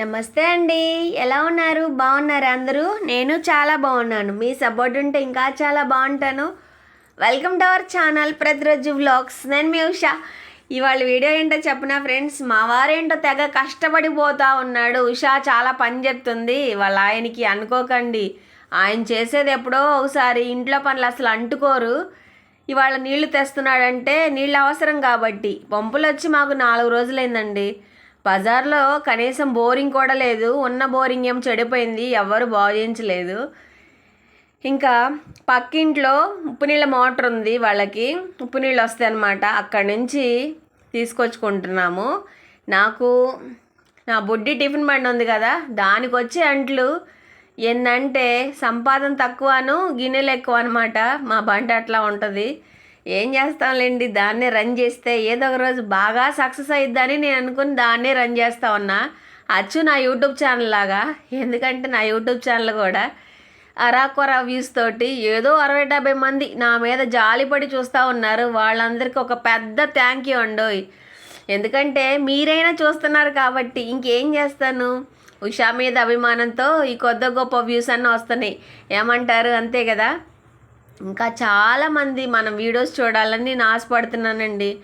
నమస్తే అండి. ఎలా ఉన్నారు? బాగున్నారు అందరూ? నేను చాలా బాగున్నాను. మీ సపోర్ట్ ఉంటే ఇంకా చాలా బాగుంటాను. వెల్కమ్ టు అవర్ ఛానల్ ప్రతిరోజు వ్లాగ్స్ నేను మీ ఉషా. ఇవాళ వీడియో ఏంటో చెప్పిన ఫ్రెండ్స్? మా వారేంటో తెగ కష్టపడిపోతా ఉన్నాడు. ఉషా చాలా పని చెప్తుంది. వాళ్ళ ఆయనకి అనుకోకండి. ఆయన చేసేది ఎప్పుడో ఒకసారి ఇంట్లో పనులు అసలు అంటుకోరు. ఇవాళ నీళ్ళు తెస్తున్నాడంటే నీళ్ళు అవసరం కాబట్టి. పంపులు వచ్చి మాకు నాలుగు రోజులైందండి. బజార్లో కనీసం బోరింగ్ కూడా లేదు. ఉన్న బోరింగ్ ఏం చెడిపోయింది. ఎవరు బాగు చేయించలేదు ఇంకా పక్కింట్లో ఉప్పు నీళ్ళ మోటార్ ఉంది వాళ్ళకి. ఉప్పు నీళ్ళు వస్తాయి అన్నమాట. అక్కడి నుంచి తీసుకొచ్చుకుంటున్నాము. నాకు నా బుడ్డి టిఫిన్ బండి ఉంది కదా. దానికి వచ్చే అంట్లు ఏంటంటే సంపాదన తక్కువను గిన్నెలు ఎక్కువ అనమాట మా బండి అట్లా ఉంటుంది. ఏం చేస్తాంలేండి దాన్నే రన్ చేస్తే ఏదో ఒక రోజు బాగా సక్సెస్ అయిద్దని నేను అనుకుని దాన్నే రన్ చేస్తా ఉన్నా. అచ్చు నా యూట్యూబ్ ఛానల్ లాగా. ఎందుకంటే నా యూట్యూబ్ ఛానల్ కూడా అరాకొరా వ్యూస్ తోటి ఏదో అరవై డెబ్బై మంది నా మీద జాలిపడి చూస్తూ ఉన్నారు. వాళ్ళందరికీ ఒక పెద్ద థ్యాంక్ యూ అండోయ్. ఎందుకంటే మీరైనా చూస్తున్నారు కాబట్టి ఇంకేం చేస్తాను? ఉషా మీద అభిమానంతో ఈ కొత్త గొప్ప వ్యూస్ అన్నీ వస్తున్నాయి. ఏమంటారు? అంతే కదా? ఇంకా చాలామంది మనం వీడియోస్ చూడాలని నేను ఆశపడుతున్నానండి.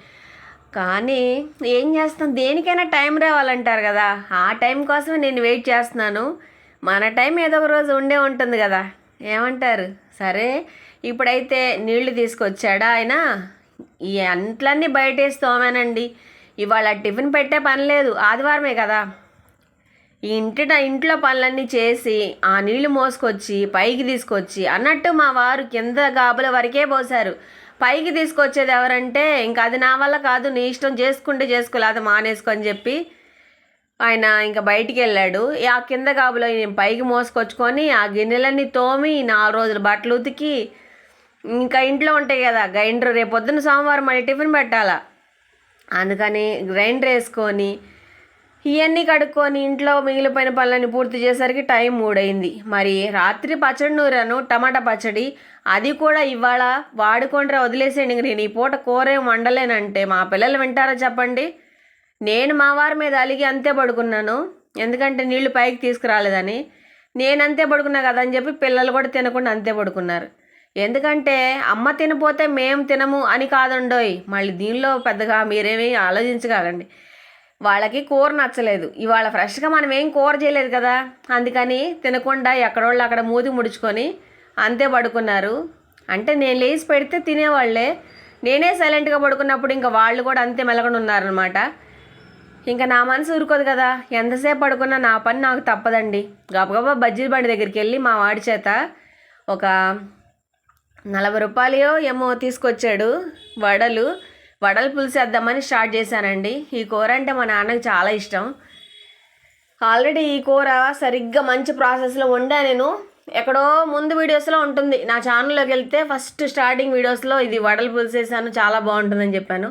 కానీ ఏం చేస్తాం? దేనికైనా టైం రావాలంటారు కదా. ఆ టైం కోసమే నేను వెయిట్ చేస్తున్నాను. మన టైం ఏదో ఒక రోజు ఉండే ఉంటుంది కదా. ఏమంటారు? సరే ఇప్పుడైతే నీళ్ళు తీసుకొచ్చాడా ఆయన? ఈ అంట్లన్నీ బయటేసి తోమేనండి. ఇవాళ టిఫిన్ పెట్టే పని లేదు. ఆదివారమే కదా. ఈ ఇంటి ఇంట్లో పనులన్నీ చేసి ఆ నీళ్ళు మోసుకొచ్చి పైకి తీసుకొచ్చి అన్నట్టు మా వారు కింద గాబుల వరకే పోశారు. పైకి తీసుకొచ్చేది ఎవరంటే ఇంకా అది నా వల్ల కాదు నీ ఇష్టం చేసుకుంటే చేసుకోలేదు మానేసుకొని చెప్పి ఆయన ఇంకా బయటికి వెళ్ళాడు. ఆ కింద గాబులో నేను పైకి మోసుకొచ్చుకొని ఆ గిన్నెలన్నీ తోమి నాలుగు రోజులు బట్టలు ఉతికి ఇంకా ఇంట్లో ఉంటాయి కదా గ్రైండర్ రేపు పొద్దున్న సోమవారం మళ్ళీ టిఫిన్ పెట్టాలా? అందుకని గ్రైండర్ వేసుకొని ఇవన్నీ కడుక్కొని ఇంట్లో మిగిలిపోయిన పనులన్నీ పూర్తి చేసరికి టైం మూడైంది. మరి రాత్రి పచ్చడి నూరాను టమాటా పచ్చడి అది కూడా ఇవాళ వాడుకుంటారా వదిలేసేయండి ఇంక నేను ఈ పూట కూరేం వండలేనంటే మా పిల్లలు వింటారా చెప్పండి? నేను మా వారి మీద అలిగి అంతే పడుకున్నాను. ఎందుకంటే నీళ్ళు పైకి తీసుకురాలేదని. నేను అంతే పడుకున్నా కదా అని చెప్పి పిల్లలు కూడా తినకుండా అంతే పడుకున్నారు. ఎందుకంటే అమ్మ తినపోతే మేము తినము అని కాదండోయ్. మళ్ళీ దీనిలో పెద్దగా మీరేమీ ఆలోచించగలండి వాళ్ళకి కూర నచ్చలేదు. ఇవాళ ఫ్రెష్గా మనం ఏం కూర చేయలేదు కదా? అందుకని తినకుండా ఎక్కడోళ్ళు అక్కడ మూతి ముడుచుకొని అంతే పడుకున్నారు. అంటే నేను లేచి పెడితే తినేవాళ్ళే. నేనే సైలెంట్గా పడుకున్నప్పుడు ఇంకా వాళ్ళు కూడా అంతే మెలగకుండా ఉన్నారనమాట ఇంకా నా మనసు ఊరుకోదు కదా. ఎంతసేపు పడుకున్నా నా పని నాకు తప్పదండి. గబగబా బజ్జీ బండి దగ్గరికి వెళ్ళి మా వాడి చేత ఒక నలభై రూపాయలు ఏమో తీసుకొచ్చాడు వడలు. వడలు పులిసేద్దామని స్టార్ట్ చేశానండి. ఈ కూర అంటే మా నాన్నకి చాలా ఇష్టం. ఆల్రెడీ ఈ కూర సరిగ్గా మంచి ప్రాసెస్లో వండా నేను. ఎక్కడో ముందు వీడియోస్లో ఉంటుంది. నా ఛానల్లోకి వెళ్తే ఫస్ట్ స్టార్టింగ్ వీడియోస్లో ఇది వడలు పులిసేసాను చాలా బాగుంటుందని చెప్పాను.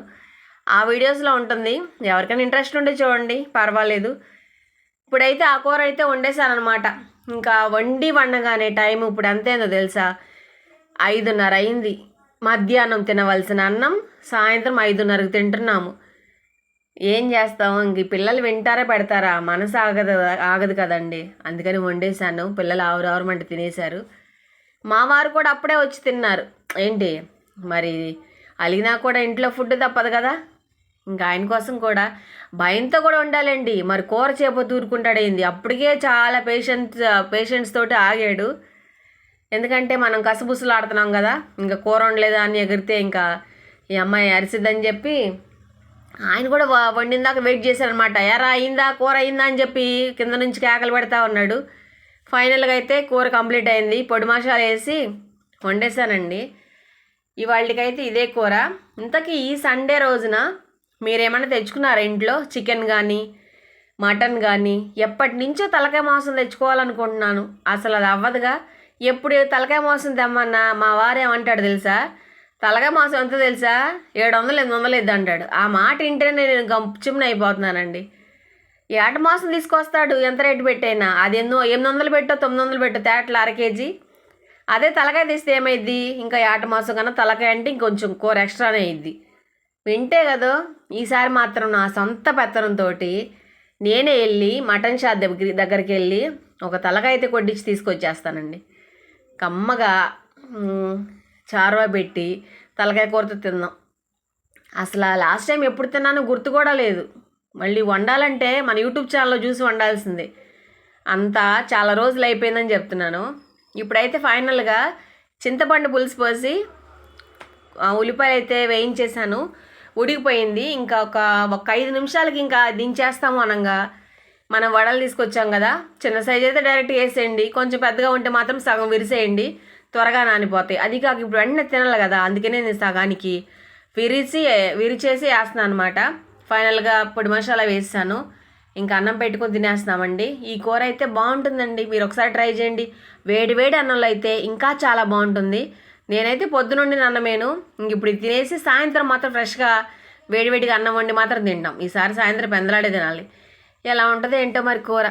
ఆ వీడియోస్లో ఉంటుంది. ఎవరికైనా ఇంట్రెస్ట్ ఉంటే చూడండి పర్వాలేదు. ఇప్పుడైతే ఆ కూర అయితే వండేసానమాట ఇంకా వండి వండగానే టైం ఇప్పుడు ఎంతేందో తెలుసా? ఐదున్నర అయింది. మధ్యాహ్నం తినవలసిన అన్నం సాయంత్రం ఐదున్నరకు తింటున్నాము. ఏం చేస్తాం ఇంక పిల్లలు వింటారా పెడతారా? మనసు ఆగదు ఆగదు కదండి. అందుకని వండేశాను. పిల్లలు ఆవురు ఆవురమంటే తినేశారు. మా వారు కూడా అప్పుడే వచ్చి తిన్నారు. ఏంటి? మరి అలిగినా కూడా ఇంట్లో ఫుడ్ తప్పదు కదా? ఇంకా ఆయన కోసం కూడా భయంతో కూడా ఉండాలండి. మరి కూర చేప తూరుకుంటాడేంది? అప్పటికే చాలా పేషెంట్స్ పేషెంట్స్ తోటి ఆగాడు. ఎందుకంటే మనం కసబుసులు ఆడుతున్నాం కదా ఇంకా కూర వండలేదా అని ఎగిరితే ఇంకా ఈ అమ్మాయి అరిసిద్దని చెప్పి ఆయన కూడా వ- వండిందాక వెయిట్ చేశారనమాట ఎరా అయిందా? కూర అయిందా అని చెప్పి కింద నుంచి కేకలు పెడతా ఉన్నాడు. ఫైనల్గా అయితే కూర కంప్లీట్ అయింది. పొడి మసాలా వేసి వండేసానండి ఇవాళకైతే ఇదే కూర. ఇంతకీ ఈ సండే రోజున మీరేమైనా తెచ్చుకున్నారా ఇంట్లో? చికెన్ కానీ మటన్ కానీ ఎప్పటి నుంచో తలకాయ మాంసం తెచ్చుకోవాలనుకుంటున్నాను. అసలు అది అవ్వదుగా. ఎప్పుడు తలకాయ మాంసం తెమ్మన్నా మా వారేమంటాడు తెలుసా? తలకాయ మాంసం ఎంత తెలుసా? ఏడు వందలు ఎనిమిది వందలు ఇద్దు అంటాడు. ఆ మాట వింటేనే నేను గంపుచుమ్న అయిపోతున్నానండి. ఏట మాంసం తీసుకొస్తాడు ఎంత రేటు పెట్టైనా? అది ఎన్నో ఎనిమిది వందలు పెట్టో తొమ్మిది వందలు పెట్టో తేటలు అర కేజీ. అదే తలకాయ తీస్తే ఏమైద్ది? ఇంకా ఏట మాంసం కన్నా తలకాయ అంటే ఇంకొంచెం కూర ఎక్స్ట్రానే అయ్యిద్ది వింటే కదా? ఈసారి మాత్రం నా సొంత పెత్తనంతో నేనే వెళ్ళి మటన్ షాప్ దగ్గర దగ్గరికి వెళ్ళి ఒక తలకాయ అయితే కొట్టించి తీసుకొచ్చేస్తానండి. కమ్మగా మ్, చారువా పెట్టి తలకాయ కూరతో తిన్నాం. అసలు లాస్ట్ టైం ఎప్పుడు తిన్నానో గుర్తు కూడా లేదు. మళ్ళీ వండాలంటే మన యూట్యూబ్ ఛానల్లో చూసి వండాల్సిందే. అంతా చాలా రోజులు అయిపోయిందని చెప్తున్నాను. ఇప్పుడైతే ఫైనల్గా చింతపండు పులుసు పోసి ఉల్లిపాయలు అయితే వేయించేశాను. ఉడికిపోయింది. ఇంకా ఒక ఒక ఐదు నిమిషాలకి ఇంకా దించేస్తాము అనగా. మనం వడలు తీసుకొచ్చాం కదా చిన్న సైజ్ అయితే డైరెక్ట్ వేసేయండి. కొంచెం పెద్దగా ఉంటే మాత్రం సగం విరిసేయండి. త్వరగా నానిపోతాయి. అది కాక ఇప్పుడు వెంటనే తినాలి కదా అందుకనే నేను సగానికి విరిచి విరిచేసి వేస్తున్నాను అనమాట ఫైనల్గా పొడి మసాలా వేసాను. ఇంకా అన్నం పెట్టుకొని తినేస్తున్నామండి. ఈ కూర అయితే బాగుంటుందండి. మీరు ఒకసారి ట్రై చేయండి. వేడి వేడి అన్నంలో అయితే ఇంకా చాలా బాగుంటుంది. నేనైతే పొద్దునుండి అన్నమేను. ఇంక ఇప్పుడు తినేసి సాయంత్రం మాత్రం ఫ్రెష్గా వేడివేడిగా అన్నం వండి మాత్రం తింటాం. ఈసారి సాయంత్రం పెందలాడే తినాలి. ఎలా ఉంటుందో ఏంటో మరి కూర.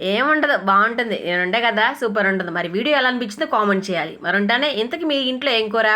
ఏముండదు బాగుంటుంది. నేను ఉండే కదా సూపర్ ఉంటుంది. మరి వీడియో ఎలా అనిపించిందో కామెంట్ చేయాలి. మరి ఉంటానే ఇంతకు మీ ఇంట్లో ఏం కూర?